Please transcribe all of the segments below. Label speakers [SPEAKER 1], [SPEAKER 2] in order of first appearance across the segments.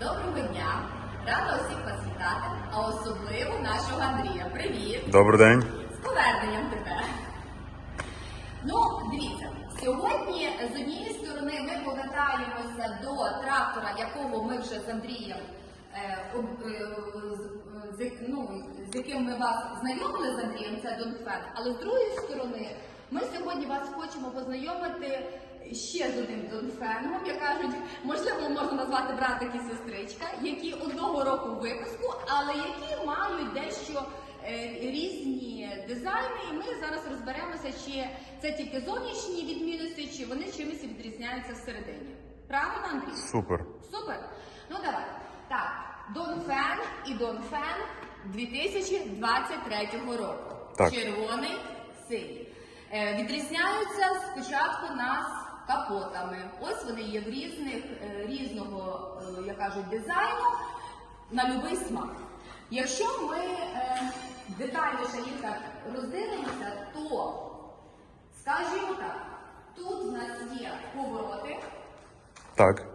[SPEAKER 1] Доброго дня! Рада усіх вас вітати, а особливо нашого Андрія. Привіт!
[SPEAKER 2] Добрий день.
[SPEAKER 1] З поверненням тебе! Ну, дивіться, сьогодні з однієї сторони ми повертаємося до трактора, якого ми вже з Андрієм, е, е, з- ну, з яким ми вас знайомили з Андрієм, це Донфен. Але з другої сторони, ми сьогодні вас хочемо познайомити ще з одним Донфеном, як кажуть, можливо, можна назвати братик і сестричка, які одного року випуску, але які мають дещо е, різні дизайни, і ми зараз розберемося, чи це тільки зовнішні відмінності, чи вони чимось відрізняються всередині. Правильно, Андрій?
[SPEAKER 2] Супер.
[SPEAKER 1] Супер. Ну давай. Так, Донфен і Донфен 2023 року.
[SPEAKER 2] Так.
[SPEAKER 1] Червоний, синій. Е, відрізняються спочатку нас капотами. Ось вони є в різних е, різного, е, як кажуть, дизайну на будь-який смак. Якщо ми е, детальніше їх так роздивимося, то скажімо так, тут у нас є повороти.
[SPEAKER 2] Так.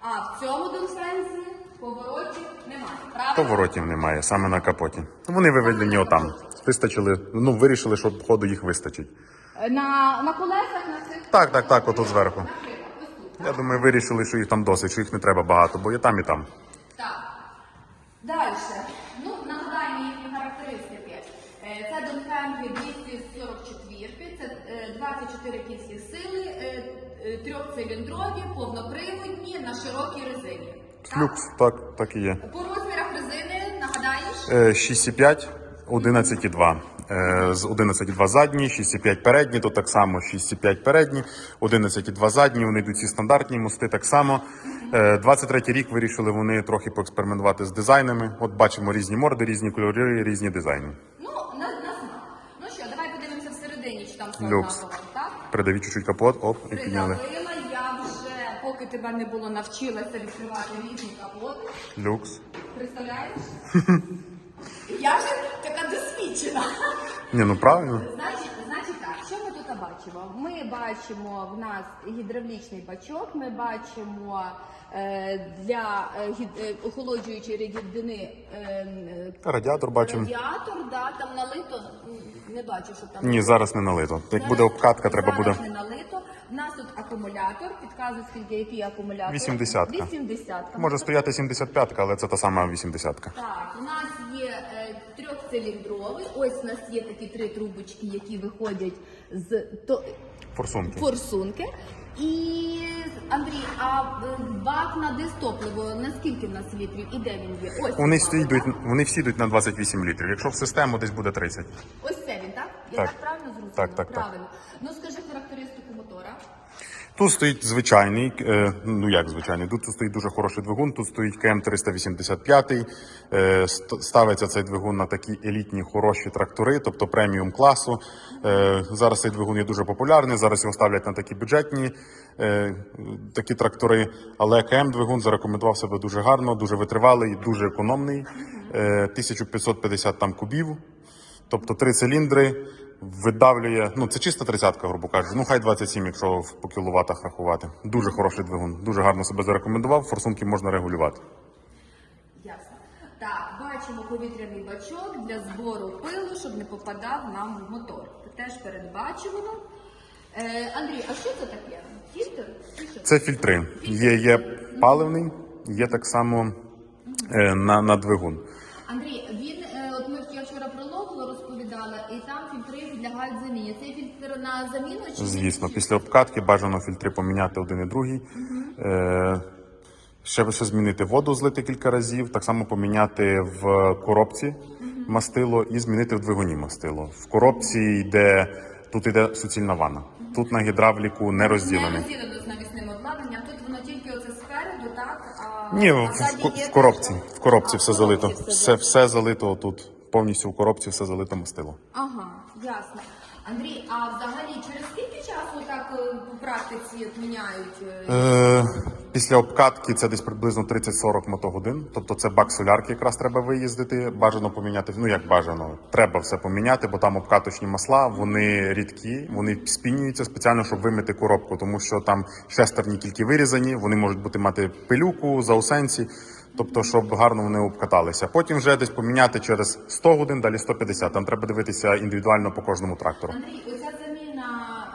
[SPEAKER 1] А в цьому донфензі поворотів немає. Правильно?
[SPEAKER 2] Поворотів немає, саме на капоті. Вони виведені отам. Вистачили, ну вирішили, що ходу їх вистачить.
[SPEAKER 1] На, на колесах на цих.
[SPEAKER 2] Так, так, так, отут зверху. Я думаю, вирішили, що їх там досить, що їх не треба багато, бо є там і там.
[SPEAKER 1] Так. Далі. Ну, нагадаємо їхні характеристики. Е, Це Донфенги 244, це е, 24 кінські сили, е, е, трьохциліндрові, повноприводні, на широкій резині. Так?
[SPEAKER 2] Люкс, так, так і є.
[SPEAKER 1] По розмірах резини нагадаєш?
[SPEAKER 2] Е, 6,5, 11,2. Е, З 11,2 задні, 6,5 передні, то так само 6,5 передні, 11,2 задні, вони йдуть ці стандартні мости так само. Е, 23 рік вирішили вони трохи поекспериментувати з дизайнами. От бачимо різні морди, різні кольори, різні дизайни.
[SPEAKER 1] Ну, на, на смак. Ну що, давай подивимося всередині, чи там все
[SPEAKER 2] Люкс.
[SPEAKER 1] так?
[SPEAKER 2] Придавіть чуть-чуть капот, оп, і підняли.
[SPEAKER 1] Я вже, поки тебе не було, навчилася відкривати різні капоти.
[SPEAKER 2] Люкс.
[SPEAKER 1] Представляєш? Я вже така досвідчена.
[SPEAKER 2] Ні, ну правильно.
[SPEAKER 1] Значить, значить так, що ми тут бачимо? Ми бачимо в нас гідравлічний бачок, ми бачимо е, для е, гід- е, охолоджуючої рідини е, е,
[SPEAKER 2] Радіатор бачимо.
[SPEAKER 1] радіатор, да, там налито, м, не бачу, що там.
[SPEAKER 2] Ні, зараз не налито. Як буде обкатка, треба
[SPEAKER 1] Зараз
[SPEAKER 2] буде.
[SPEAKER 1] не налито. В нас тут акумулятор, підказує, скільки який акумулятор.
[SPEAKER 2] 80-ка.
[SPEAKER 1] 80
[SPEAKER 2] Може стояти 75-ка, але це та сама 80-ка.
[SPEAKER 1] Так, у нас трьохциліндровий. Ось у нас є такі три трубочки, які виходять з то,
[SPEAKER 2] Форсунки.
[SPEAKER 1] форсунки. І Андрій, а е, бак на дистопливо, наскільки в нас літрів і де він є? Ось
[SPEAKER 2] Вони всі йдуть, вони всі йдуть на 28 літрів. Якщо в систему десь буде 30.
[SPEAKER 1] Ось це він, так? Я
[SPEAKER 2] Так.
[SPEAKER 1] так, правильно зрозуміла?
[SPEAKER 2] Так, так, так.
[SPEAKER 1] Правильно. Ну скажи.
[SPEAKER 2] Тут стоїть звичайний, е, ну як звичайний, тут стоїть дуже хороший двигун, тут стоїть КМ 385. Е, ставиться цей двигун на такі елітні хороші трактори, тобто преміум класу. Е, зараз цей двигун є дуже популярний. Зараз його ставлять на такі бюджетні такі трактори. Але КМ двигун зарекомендував себе дуже гарно, дуже витривалий, дуже економний. Е, 1550 там кубів. Тобто три циліндри видавлює. Ну це чиста тридцятка, грубо кажучи. Ну хай 27, якщо в- по кіловатах рахувати. Дуже хороший двигун, дуже гарно себе зарекомендував. Форсунки можна регулювати.
[SPEAKER 1] Ясно. Так, бачимо повітряний бачок для збору пилу, щоб не попадав нам в мотор. Це теж передбачувано. Е, Андрій, а що це таке? Фільтр? Що?
[SPEAKER 2] Це фільтри. Є, є паливний, є так само е, на, на двигун.
[SPEAKER 1] Андрій, він, е, от ми я вчора про логло розповідала, і там фільтри підлягають заміні. Цей фільтр на заміну чи
[SPEAKER 2] Звісно, після обкатки бажано фільтри поміняти один і другий. Е, ще, ще змінити воду, злити кілька разів, так само поміняти в коробці мастило і змінити в двигуні мастило. В коробці йде тут йде суцільна ванна. Тут на гідравліку не
[SPEAKER 1] не розділено з навісним обладнанням. Тут воно тільки оце спереду, так? А,
[SPEAKER 2] Ні, в,
[SPEAKER 1] а
[SPEAKER 2] в,
[SPEAKER 1] є
[SPEAKER 2] в коробці. В коробці
[SPEAKER 1] А,
[SPEAKER 2] все залито. Все, все залито тут. Повністю в коробці все залито мастило.
[SPEAKER 1] Ага, ясно. Андрій, а взагалі через скільки часу так е, по практиці міняють? е,
[SPEAKER 2] Е, після обкатки це десь приблизно 30-40 мотогодин. Тобто це бак солярки якраз треба виїздити. Бажано поміняти. Ну як бажано, треба все поміняти, бо там обкаточні масла, вони рідкі, вони спінюються спеціально, щоб вимити коробку, тому що там шестерні тільки вирізані, вони можуть бути мати пилюку, заусенці. Тобто, щоб гарно вони обкаталися. Потім вже десь поміняти через 100 годин, далі 150. Там треба дивитися індивідуально по кожному трактору.
[SPEAKER 1] Андрій, оця заміна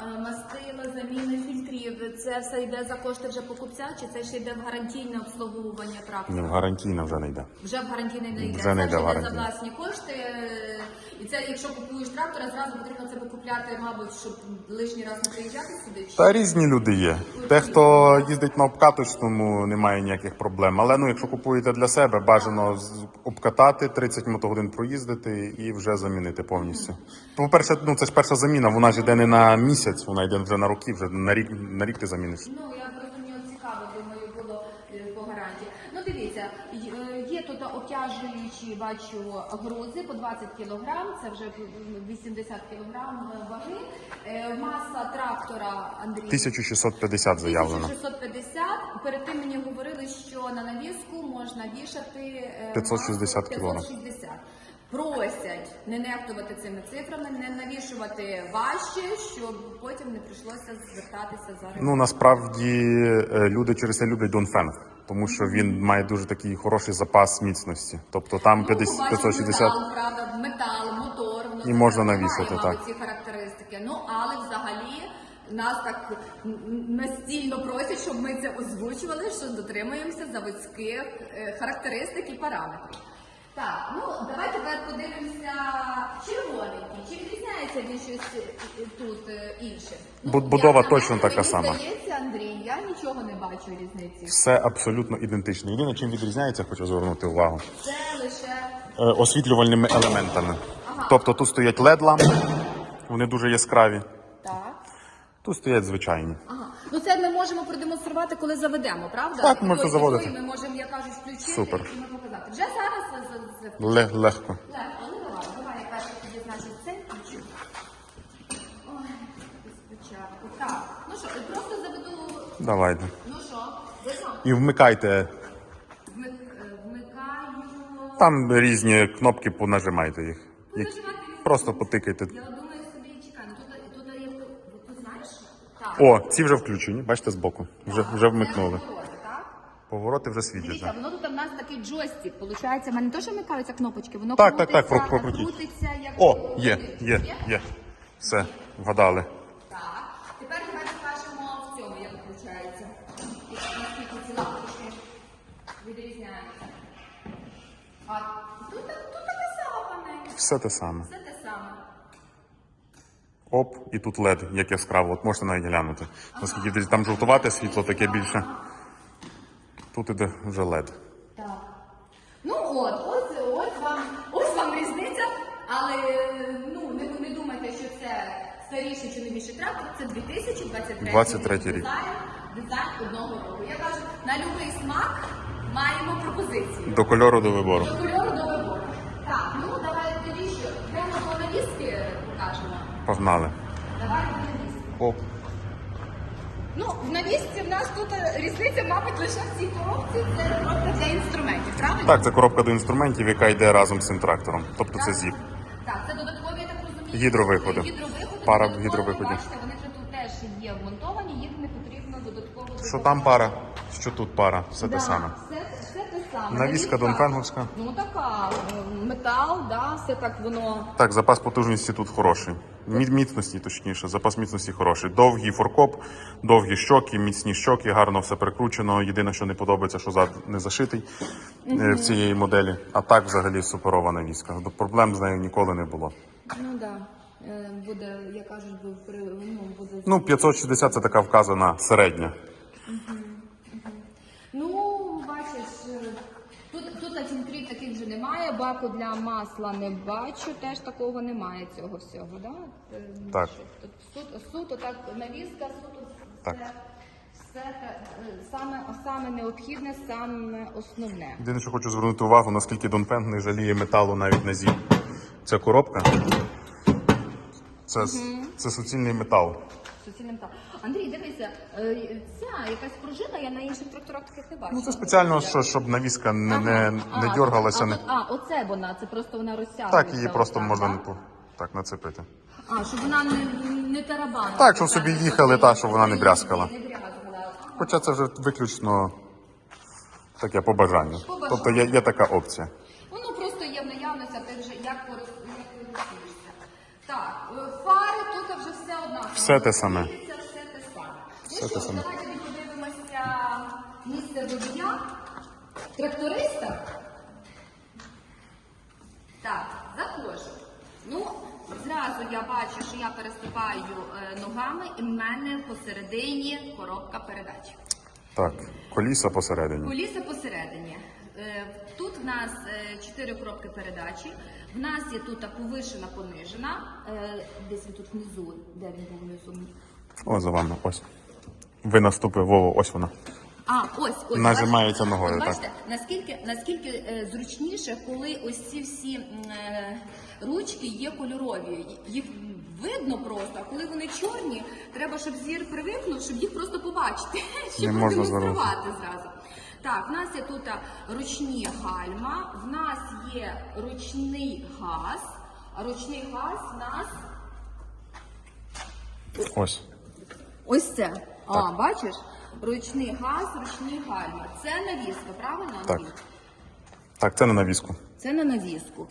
[SPEAKER 1] е, мастила, заміна фільтрів, це все йде за кошти вже покупця, чи це ще йде в гарантійне обслуговування трактора?
[SPEAKER 2] Ні, гарантійно вже не йде.
[SPEAKER 1] Вже в гарантійний не йде.
[SPEAKER 2] Вже не
[SPEAKER 1] Це
[SPEAKER 2] йде в
[SPEAKER 1] за
[SPEAKER 2] гарантійний.
[SPEAKER 1] власні кошти. е, І це, якщо купуєш трактора, зразу потрібно це викупляти, мабуть, щоб лишній раз не приїжджати сюди. чи-
[SPEAKER 2] Та різні люди є. Те, хто їздить на обкаточному, немає ніяких проблем. Але ну, якщо купуєте для себе, бажано з- обкатати 30 мотогодин проїздити і вже замінити повністю. По-перше, ну це ж перша заміна, вона ж йде не на місяць, вона йде вже на роки, вже на рік на рік ти заміниш.
[SPEAKER 1] Ну, я зрозуміла, цікаво, думаю, було е, по гарантії. Ну, дивіться, е, є тут обтяжуючі, бачу, грузи по 20 кг, це вже 80 кг ваги. Е, Маса трактора, Андрій,
[SPEAKER 2] 1650 заявлено.
[SPEAKER 1] 1650. Перед тим мені говорили, що на навіску можна вішати е,
[SPEAKER 2] 560
[SPEAKER 1] масу
[SPEAKER 2] кілограм.
[SPEAKER 1] 560. Просять не нехтувати цими цифрами, не навішувати важче, щоб потім не прийшлося звертатися за
[SPEAKER 2] Ну насправді е, люди через це люблять Донфенг, тому що він має дуже такий хороший запас міцності. Тобто там 50,
[SPEAKER 1] Ну, бачимо,
[SPEAKER 2] 560
[SPEAKER 1] метал, правда, метал, мотор, воно
[SPEAKER 2] І можна навісити, так.
[SPEAKER 1] ці характеристики. Ну, але взагалі нас так настільно просять, щоб ми це озвучували, що дотримуємося заводських е, характеристик і параметрів. Так, ну давайте тепер подивимося червоненький. Чи відрізняється він щось е, тут е, інше? Ну,
[SPEAKER 2] Бу- будова
[SPEAKER 1] на
[SPEAKER 2] точно така
[SPEAKER 1] мені
[SPEAKER 2] сама.
[SPEAKER 1] Здається, Андрій, я нічого не бачу різниці.
[SPEAKER 2] все абсолютно ідентично. Єдине, чим відрізняється, хочу звернути увагу.
[SPEAKER 1] Це лише
[SPEAKER 2] Е, освітлювальними елементами. Тобто тут стоять led лампи вони дуже яскраві.
[SPEAKER 1] так.
[SPEAKER 2] Тут стоять звичайні.
[SPEAKER 1] Ага. Ну це ми можемо продемонструвати, коли заведемо, правда?
[SPEAKER 2] Так, можете
[SPEAKER 1] Ось
[SPEAKER 2] заводити.
[SPEAKER 1] Ми можемо, як кажуть, включити
[SPEAKER 2] Супер.
[SPEAKER 1] і ми показати. Вже зараз за- за- за-
[SPEAKER 2] Ле- легко.
[SPEAKER 1] Легко, ну давай, давай я перше тоді значить цей включу. Ой, спочатку. Так, ну що, просто заведу.
[SPEAKER 2] Давайте.
[SPEAKER 1] Ну що, видно?
[SPEAKER 2] І вмикайте.
[SPEAKER 1] Вмик- е, Вмикаю.
[SPEAKER 2] Там різні кнопки, понажимайте їх. Як- Просто потикайте.
[SPEAKER 1] Я думаю собі, чекай, ну тут, тут є, тут знаєш? Так.
[SPEAKER 2] О, ці вже включені, бачите, збоку. Вже, вже вмикнули.
[SPEAKER 1] Повороти, так?
[SPEAKER 2] Вже
[SPEAKER 1] Дивіться,
[SPEAKER 2] світяться.
[SPEAKER 1] воно тут у нас такий джойстик. Получається, в мене теж вмикаються кнопочки, воно
[SPEAKER 2] Так, так, так,
[SPEAKER 1] крутиться,
[SPEAKER 2] про- прокрутіть.
[SPEAKER 1] крутиться, як
[SPEAKER 2] О, є, є, є. Все, вгадали.
[SPEAKER 1] Так. Тепер давай покажемо в цьому, як виходить. Наскільки ці лампочки відрізняються. А тут, тут така сама панель.
[SPEAKER 2] Все те саме.
[SPEAKER 1] Все те саме.
[SPEAKER 2] Оп, і тут LED, як яскраво. От можете навіть глянути. Наскільки десь там жовтувате світло таке більше. Тут іде вже LED.
[SPEAKER 1] Так. Ну от, ось, ось вам, ось вам різниця, але ну не, не думайте, що це старіший чи новіший трактор, це 2023
[SPEAKER 2] 23 рік.
[SPEAKER 1] Дизайн, дизайн одного року. Я кажу, на будь-який смак маємо пропозиції.
[SPEAKER 2] До кольору до вибору.
[SPEAKER 1] До кольору до вибору. Так, ну давай тоді що, прямо по навіски покажемо.
[SPEAKER 2] Погнали.
[SPEAKER 1] Давай.
[SPEAKER 2] Оп.
[SPEAKER 1] Ну, в навісці в нас тут е, різниця, мабуть, лише в цій коробці, це коробка для інструментів, правильно?
[SPEAKER 2] Так, це коробка до інструментів, яка йде разом з цим трактором. Тобто це зіп.
[SPEAKER 1] Так, це додаткові, я так розумію.
[SPEAKER 2] Гідровиходи.
[SPEAKER 1] Гідровиходи.
[SPEAKER 2] Пара
[SPEAKER 1] додаткові,
[SPEAKER 2] гідровиходів.
[SPEAKER 1] Бачите, вони вже тут теж є вмонтовані, їх не потрібно додатково
[SPEAKER 2] Що там пара, що тут пара, все те саме.
[SPEAKER 1] Все, саме.
[SPEAKER 2] Навіска Донфенговська.
[SPEAKER 1] Ну така, е, метал, да, все так воно.
[SPEAKER 2] Так, запас потужності тут хороший. Мі- Міцності, точніше, запас міцності хороший. Довгий форкоп, довгі щоки, міцні щоки, гарно все прикручено. Єдине, що не подобається, що зад не зашитий е, в цієї моделі. А так взагалі суперова навіска. До проблем з нею ніколи не було.
[SPEAKER 1] Ну так. Да. Буде, як кажуть, ну, буде
[SPEAKER 2] Ну, 560 це така вказана середня.
[SPEAKER 1] Ну, бачиш, е, тут, тут на фільтрів таких вже немає, баку для масла не бачу, теж такого немає цього всього, да? Е,
[SPEAKER 2] Так.
[SPEAKER 1] суто, суто так, навіска, суто
[SPEAKER 2] Так.
[SPEAKER 1] все, все те, е, саме, саме необхідне, саме основне.
[SPEAKER 2] Єдине, що хочу звернути увагу, наскільки Донфенг не жаліє металу навіть на зіп. Ця коробка. Це, це суцільний метал.
[SPEAKER 1] Суцільним так. Андрій, дивися, е, ця якась пружина, я на інших тракторах таких не бачу.
[SPEAKER 2] Ну це спеціально, що, щоб навіска не, не, не дергалася.
[SPEAKER 1] А,
[SPEAKER 2] Не...
[SPEAKER 1] а, оце вона, це просто вона розтягується.
[SPEAKER 2] Так, її просто
[SPEAKER 1] отак,
[SPEAKER 2] можна
[SPEAKER 1] да?
[SPEAKER 2] не так нацепити.
[SPEAKER 1] А, щоб вона не, не тарабанила.
[SPEAKER 2] Так, щоб собі їхали, так, щоб вона не брязкала.
[SPEAKER 1] Не брязкала.
[SPEAKER 2] Хоча це вже виключно Таке по бажанню.
[SPEAKER 1] По бажанню.
[SPEAKER 2] Тобто є, є така опція.
[SPEAKER 1] Все
[SPEAKER 2] те саме.
[SPEAKER 1] Це все те саме.
[SPEAKER 2] Все те саме.
[SPEAKER 1] давайте подивимося місце водія, тракториста. Так, заходжу. Ну, зразу я бачу, що я переступаю е, ногами, і в мене посередині коробка передач.
[SPEAKER 2] Так, коліса посередині.
[SPEAKER 1] Коліса посередині. Е, Тут в нас е, чотири коробки передачі. В нас є тут повишена, понижена. Е, Десь він тут внизу, де він був внизу.
[SPEAKER 2] О, за вами. Ось. Ви наступили, Вово, ось вона.
[SPEAKER 1] А, ось, ось.
[SPEAKER 2] Нажимається ногою, так.
[SPEAKER 1] Бачите, наскільки, наскільки е, зручніше, коли ось ці всі е, ручки є кольорові. Їх видно просто, а коли вони чорні, треба, щоб зір привикнув, щоб їх просто побачити, щоб
[SPEAKER 2] Не можна
[SPEAKER 1] продемонструвати зразу. Так, в нас є тут ручні гальма, в нас є ручний газ, ручний газ в нас
[SPEAKER 2] Ось.
[SPEAKER 1] ось це. А, бачиш? Ручний газ, ручні гальма. Це навіска, правильно?
[SPEAKER 2] Так.
[SPEAKER 1] Андрій?
[SPEAKER 2] Так, це на навіску.
[SPEAKER 1] Це на навіску.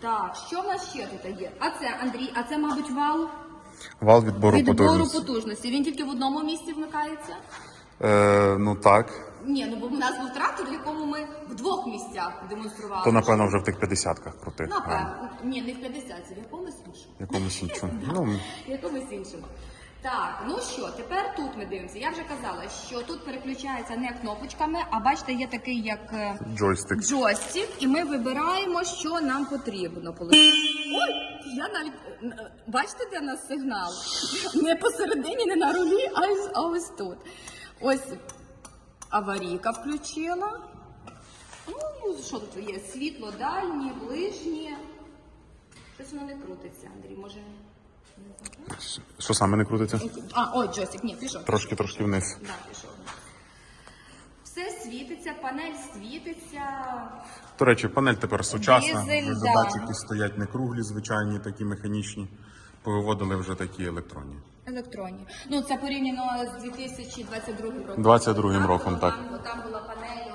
[SPEAKER 1] Так, що в нас ще тут є? А це, Андрій, а це, мабуть, вал
[SPEAKER 2] Вал відбору
[SPEAKER 1] відбору
[SPEAKER 2] потужності.
[SPEAKER 1] потужності. Він тільки в одному місці вмикається?
[SPEAKER 2] Е, ну так.
[SPEAKER 1] Ні, ну бо в нас був трактор, в якому ми в двох місцях демонстрували.
[SPEAKER 2] То напевно вже в тих 50-ках крутих.
[SPEAKER 1] Напевно. Ні, не в 50, це в якомусь іншому.
[SPEAKER 2] в Якомусь іншому. Ну,
[SPEAKER 1] В якомусь іншому. Так, ну що, тепер тут ми дивимося. Я вже казала, що тут переключається не кнопочками, а бачите, є такий як е,
[SPEAKER 2] джойстик.
[SPEAKER 1] джойстик, і ми вибираємо, що нам потрібно. Ой, я навіть е, бачите, де у нас сигнал? Не посередині, не на рулі, а ось, а ось тут. Ось аварійка включила. Ну, що тут є? Світло дальнє, ближнє. Щось воно не крутиться, Андрій, може.
[SPEAKER 2] Що саме не крутиться?
[SPEAKER 1] А, ой, джойстик, ні, пішов.
[SPEAKER 2] Трошки трошки вниз.
[SPEAKER 1] Да, пішов. Все світиться, панель світиться.
[SPEAKER 2] До речі, панель тепер сучасна.
[SPEAKER 1] Дизель, да.
[SPEAKER 2] датчики стоять не круглі, звичайні, такі механічні. Повиводили вже такі електронні.
[SPEAKER 1] Електронні. Ну, це порівняно з 2022 роком.
[SPEAKER 2] 22-м
[SPEAKER 1] Там
[SPEAKER 2] роком, так.
[SPEAKER 1] Там, там була панель.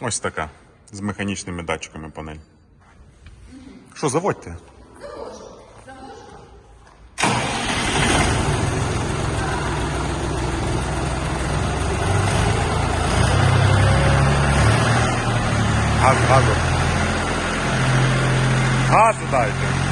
[SPEAKER 2] Ось така. З механічними датчиками панель. Що, заводьте? Газ, газу. Газу дайте.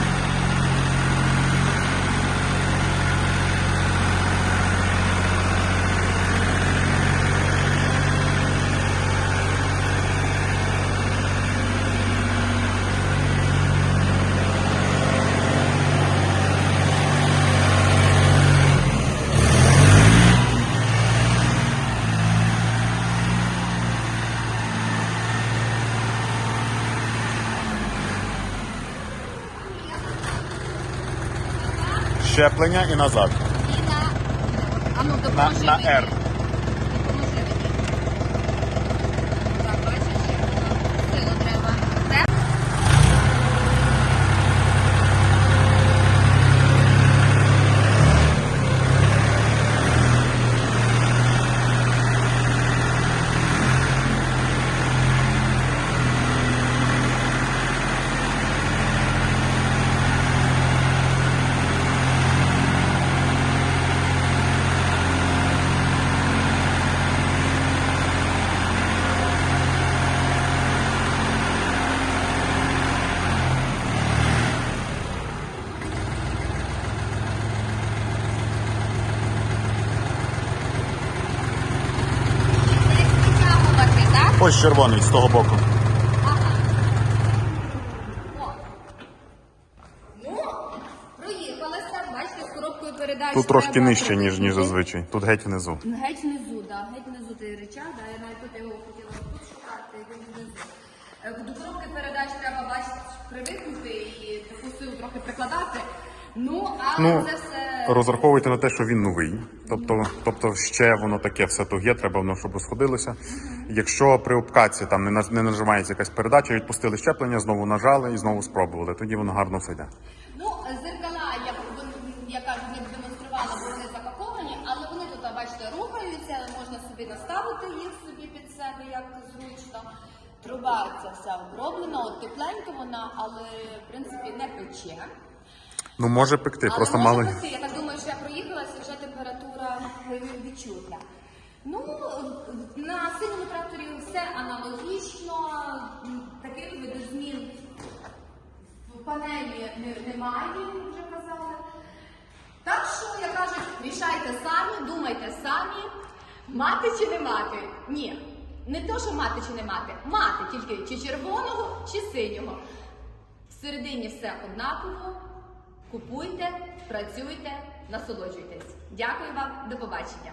[SPEAKER 2] Щеплення і назад.
[SPEAKER 1] І на... А ну,
[SPEAKER 2] На, на. R. Ось червоний з того боку. Тут трошки нижче, ніж, ніж зазвичай. Тут геть внизу.
[SPEAKER 1] Геть внизу, да, геть внизу той речах, да, я навіть тут його хотіла тут шукати, він внизу. Е, До коробки передач треба бачити, привикнути і таку силу трохи прикладати. Ну, але
[SPEAKER 2] Ну,
[SPEAKER 1] це все.
[SPEAKER 2] розраховуйте на те, що він новий. Тобто, тобто ще воно таке все туге, треба воно, щоб розходилося. Якщо при обкатці там не, не нажимається якась передача, відпустили щеплення, знову нажали і знову спробували. Тоді воно гарно все йде.
[SPEAKER 1] Ну, зеркала, я, я кажу, не демонструвала, бо вони запаковані, але вони тут, бачите, рухаються, можна собі наставити.
[SPEAKER 3] їх собі під себе, як зручно. Труба ця вся оброблена, от тепленька вона, але в принципі не пече.
[SPEAKER 2] Ну може пекти,
[SPEAKER 3] Але
[SPEAKER 2] просто
[SPEAKER 3] може
[SPEAKER 2] мало.
[SPEAKER 3] пекти. Я так думаю, що я проїхалася, вже температура відчутна.
[SPEAKER 1] Ну, на синьому тракторі все аналогічно, таких видозмін в панелі не- немає, як вже казали. Так що, як кажуть, рішайте самі, думайте самі, мати чи не мати. Ні, не то, що мати чи не мати, мати тільки чи червоного, чи синього. Всередині все однаково. Купуйте, працюйте, насолоджуйтесь. Дякую вам, до побачення.